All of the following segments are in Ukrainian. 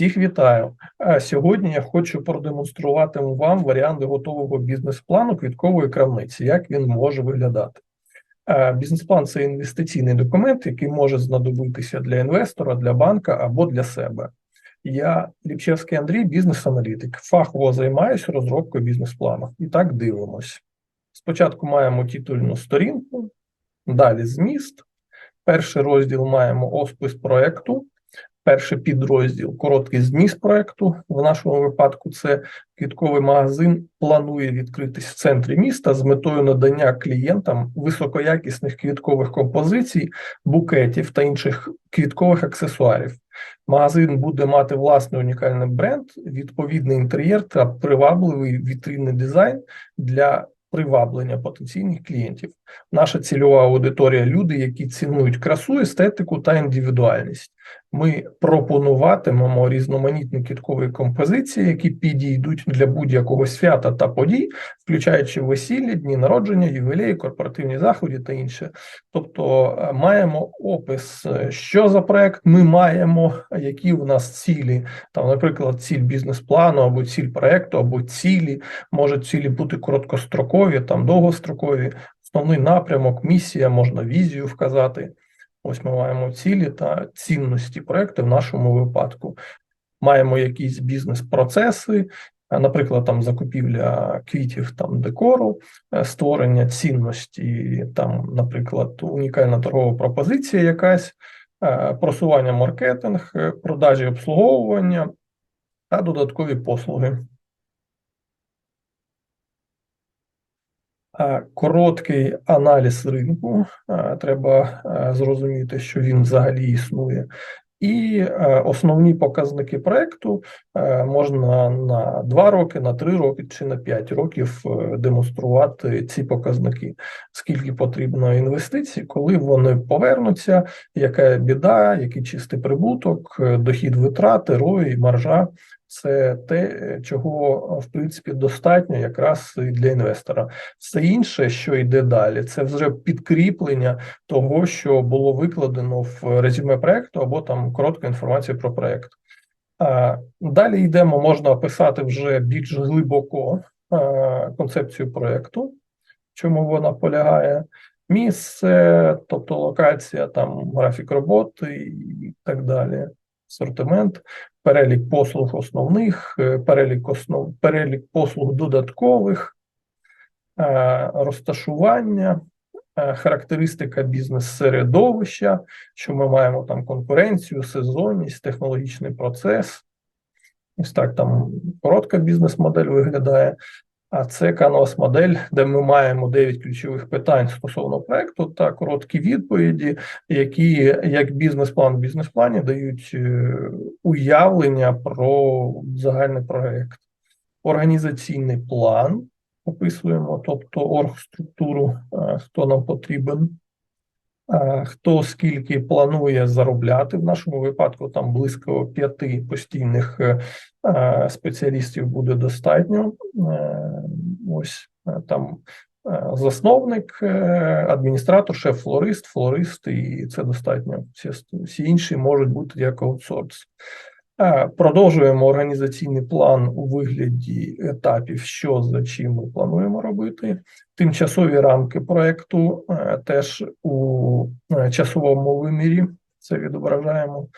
Всіх вітаю. Сьогодні я хочу продемонструвати вам варіанти готового бізнес-плану квіткової крамниці, як він може виглядати. Бізнес-план це інвестиційний документ, який може знадобитися для інвестора, для банка або для себе. Я Ліпчевський Андрій, бізнес-аналітик. Фахово займаюся розробкою бізнес-плану. І так дивимось. Спочатку маємо титульну сторінку, далі зміст. Перший розділ маємо оспис проекту. Перший підрозділ короткий зміст проекту. В нашому випадку це квітковий магазин планує відкритись в центрі міста з метою надання клієнтам високоякісних квіткових композицій, букетів та інших квіткових аксесуарів. Магазин буде мати власний унікальний бренд, відповідний інтер'єр та привабливий вітринний дизайн для приваблення потенційних клієнтів. Наша цільова аудиторія люди, які цінують красу, естетику та індивідуальність. Ми пропонуватимемо різноманітні квіткові композиції, які підійдуть для будь-якого свята та подій, включаючи весілля, дні народження, ювілеї, корпоративні заходи та інше. Тобто е, маємо опис, е, що за проект ми маємо, які у нас цілі, там, наприклад, ціль бізнес-плану або ціль проекту, або цілі, можуть цілі бути короткострокові, там довгострокові, основний напрямок, місія, можна візію вказати. Ось ми маємо цілі та цінності проекту в нашому випадку. Маємо якісь бізнес-процеси, наприклад, там закупівля квітів, там декору, е, створення цінності, там, наприклад, унікальна торгова пропозиція, якась, е, просування маркетинг, е, продажі обслуговування та додаткові послуги. Короткий аналіз ринку, треба зрозуміти, що він взагалі існує, і основні показники проекту можна на 2 роки, на 3 роки чи на 5 років е, демонструвати ці показники, скільки потрібно інвестицій, коли вони повернуться, яка біда, який чистий прибуток, е, дохід витрати, рой, маржа це те, чого в принципі достатньо якраз для інвестора. Все інше, що йде далі, це вже підкріплення того, що було викладено в резюме проекту або там коротка інформація про проект. Далі йдемо, можна описати вже більш глибоко концепцію проекту, чому вона полягає. Місце, тобто локація, там графік роботи і так далі асортимент, перелік послуг основних, е, перелік основ, перелік послуг додаткових, е, розташування, е, характеристика бізнес-середовища, що ми маємо там конкуренцію, сезонність, технологічний процес. Ось так там коротка бізнес-модель виглядає. А це Canvas модель, де ми маємо 9 ключових питань стосовно проекту та короткі відповіді, які як бізнес-план в бізнес-плані дають е, уявлення про загальний проект. Організаційний план описуємо, тобто оргструктуру, е, хто нам потрібен. Хто скільки планує заробляти в нашому випадку, там близько п'яти постійних е, спеціалістів буде достатньо. Е, ось е, там засновник, адміністратор, шеф-флорист, флорист, і це достатньо. Всі інші можуть бути як аутсорс. Продовжуємо організаційний план у вигляді етапів, що за чим ми плануємо робити. Тимчасові рамки проекту е, теж у е, часовому вимірі це відображаємо.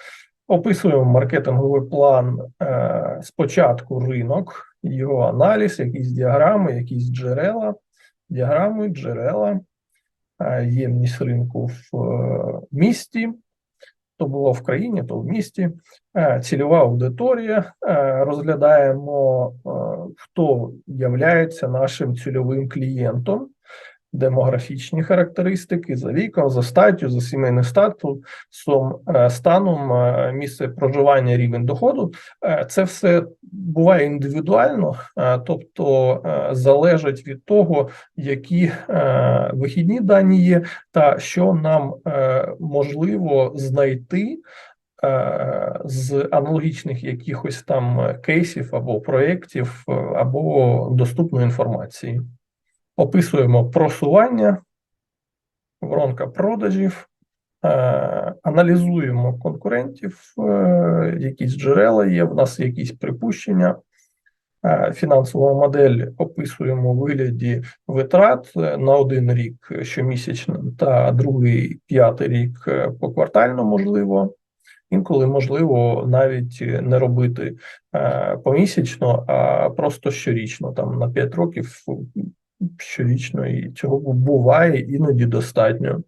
Описуємо маркетинговий план е, спочатку ринок, його аналіз, якісь діаграми, якісь джерела, діаграми, джерела, ємність ринку в місті то було в країні, то в місті. Е, цільова аудиторія. Е, розглядаємо, е, хто являється нашим цільовим клієнтом демографічні характеристики за віком, за статтю, за сімейним статусом, е, станом, е, місце проживання, рівень доходу. Е, це все буває індивідуально, тобто залежить від того, які вихідні дані є, та що нам можливо знайти. З аналогічних якихось там кейсів або проєктів, або доступної інформації описуємо просування, воронка продажів, е, аналізуємо конкурентів, е, якісь джерела є, в нас якісь припущення. Е, Фінансову модель описуємо у вигляді витрат на один рік щомісячно та другий п'ятий рік поквартально можливо. Інколи можливо навіть не робити помісячно, а просто щорічно, там на 5 років щорічно, і цього буває іноді достатньо.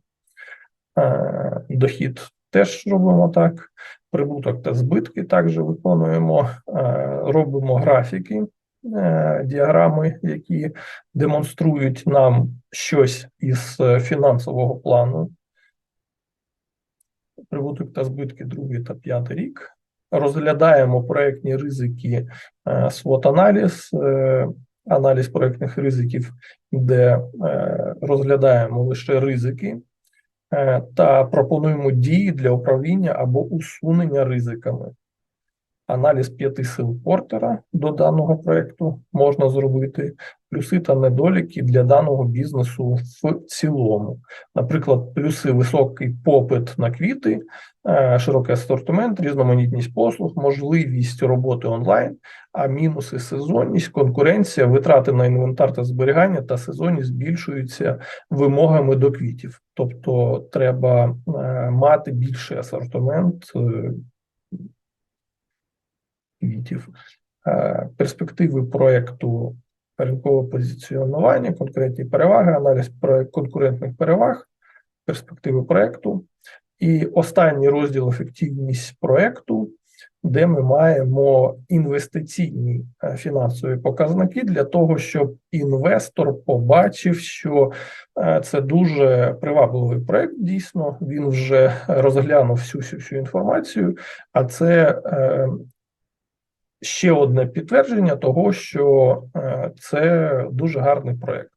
Е, Дохід теж робимо так. Прибуток та збитки також виконуємо, Е, робимо графіки, е, діаграми, які демонструють нам щось із фінансового плану. Прибуток та збитки другий та п'ятий рік. Розглядаємо проектні ризики, свот-аналіз, аналіз проектних ризиків, де е, розглядаємо лише ризики е, та пропонуємо дії для управління або усунення ризиками. Аналіз п'яти сил Портера до даного проекту можна зробити, плюси та недоліки для даного бізнесу в цілому. Наприклад, плюси високий попит на квіти, е, широкий асортимент, різноманітність послуг, можливість роботи онлайн, а мінуси сезонність, конкуренція, витрати на інвентар та зберігання та сезонність збільшуються вимогами до квітів. Тобто треба е, мати більший асортимент. Квітів, Е, перспективи проекту ринкове позиціонування, конкретні переваги, аналіз конкурентних переваг, перспективи проекту. І останній розділ ефективність проекту, де ми маємо інвестиційні е, фінансові показники для того, щоб інвестор побачив, що е, це дуже привабливий проект. Дійсно, він вже розглянув всю всю, всю інформацію, а це ще одне підтвердження того, що е, це дуже гарний проект.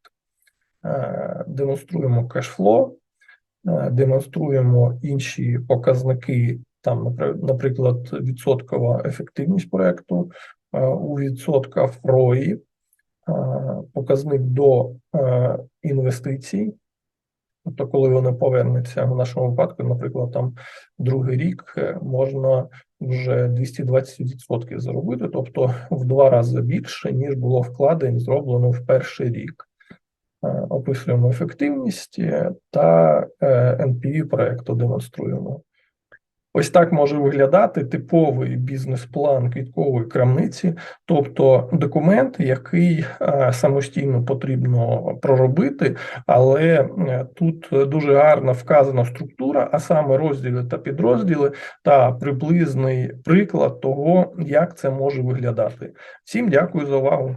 Е, Демонструємо кешфло, е, демонструємо інші показники, там, наприклад, відсоткова ефективність проекту у відсотках ROI, показник до інвестицій. Тобто, коли вони повернуться в нашому випадку, наприклад, там другий рік е, можна вже 220% заробити, тобто в два рази більше, ніж було вкладень зроблено в перший рік. Е, Описуємо ефективність е, та NPV проекту демонструємо. Ось так може виглядати типовий бізнес-план квіткової крамниці, тобто документ, який е, самостійно потрібно проробити, але е, тут дуже гарно вказана структура, а саме розділи та підрозділи, та приблизний приклад того, як це може виглядати. Всім дякую за увагу.